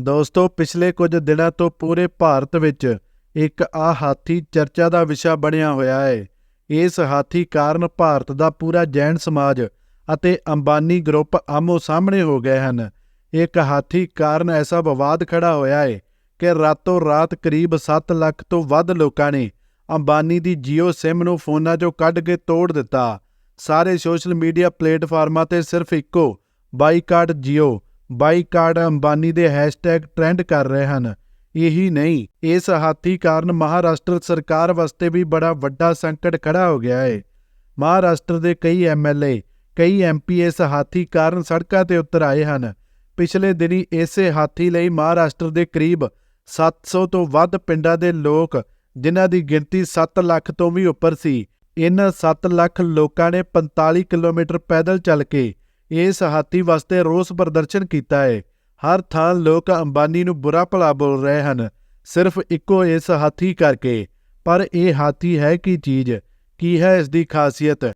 ਦੋਸਤੋ, ਪਿਛਲੇ ਕੁਝ ਦਿਨਾਂ ਤੋਂ ਪੂਰੇ ਭਾਰਤ ਵਿੱਚ ਇੱਕ ਆ ਹਾਥੀ ਚਰਚਾ ਦਾ ਵਿਸ਼ਾ ਬਣਿਆ ਹੋਇਆ ਹੈ। ਇਸ ਹਾਥੀ ਕਾਰਨ ਭਾਰਤ ਦਾ ਪੂਰਾ ਜੈਨ ਸਮਾਜ ਅਤੇ ਅੰਬਾਨੀ ਗਰੁੱਪ ਆਮੋ ਸਾਹਮਣੇ ਹੋ ਗਏ ਹਨ। ਇੱਕ ਹਾਥੀ ਕਾਰਨ ਐਸਾ ਵਿਵਾਦ ਖੜਾ ਹੋਇਆ ਹੈ ਕਿ ਰਾਤੋਂ ਰਾਤ ਕਰੀਬ 7 ਲੱਖ ਤੋਂ ਵੱਧ ਲੋਕਾਂ ਨੇ ਅੰਬਾਨੀ ਦੀ ਜੀਓ ਸਿਮ ਨੂੰ ਫੋਨਾਂ 'ਚੋਂ ਕੱਢ ਕੇ ਤੋੜ ਦਿੱਤਾ। ਸਾਰੇ ਸੋਸ਼ਲ ਮੀਡੀਆ ਪਲੇਟਫਾਰਮਾਂ ਤੇ ਸਿਰਫ ਇੱਕੋ ਬਾਈਕਾਟ ਜੀਓ ਬਾਈਕਾਟ ਅੰਬਾਨੀ ਦੇ ਹੈਸ਼ਟੈਗ ਟ੍ਰੈਂਡ ਕਰ ਰਹੇ ਹਨ। ਇਹੀ ਨਹੀਂ, ਇਸ ਹਾਥੀ ਕਾਰਨ ਮਹਾਰਾਸ਼ਟਰ ਸਰਕਾਰ ਵਾਸਤੇ ਵੀ ਬੜਾ ਵੱਡਾ ਸੰਕਟ ਖੜਾ ਹੋ ਗਿਆ ਹੈ ਮਹਾਰਾਸ਼ਟਰ ਦੇ ਕਈ ਐਮਐਲਏ ਕਈ ਐਮਪੀ ਇਸ ਹਾਥੀ ਕਾਰਨ ਸੜਕਾਂ ਤੇ ਉਤਰ ਆਏ ਹਨ। ਪਿਛਲੇ ਦਿਨੀ ਇਸੇ ਹਾਥੀ ਲਈ ਮਹਾਰਾਸ਼ਟਰ ਦੇ ਕਰੀਬ 700 ਤੋਂ ਵੱਧ ਪਿੰਡਾਂ ਦੇ ਲੋਕ, ਜਿਨ੍ਹਾਂ ਦੀ ਗਿਣਤੀ 7 ਲੱਖ ਤੋਂ ਵੀ ਉੱਪਰ ਸੀ ਇਹਨਾਂ 7 ਲੱਖ ਲੋਕਾਂ ਨੇ 45 ਕਿਲੋਮੀਟਰ ਪੈਦਲ ਚੱਲ ਕੇ ਇਸ ਹਾਥੀ ਵਾਸਤੇ ਰੋਸ ਪ੍ਰਦਰਸ਼ਨ ਕੀਤਾ ਹੈ ਹਰ ਥਾਂ ਲੋਕ ਅੰਬਾਨੀ ਨੂੰ ਬੁਰਾ ਭਲਾ ਬੋਲ ਰਹੇ ਹਨ। ਸਿਰਫ ਇੱਕੋ ਇਸ ਹਾਥੀ ਕਰਕੇ। ਪਰ ਇਹ ਹਾਥੀ ਹੈ ਕੀ ਚੀਜ਼? ਕੀ ਹੈ ਇਸ ਦੀ ਖਾਸੀਅਤ?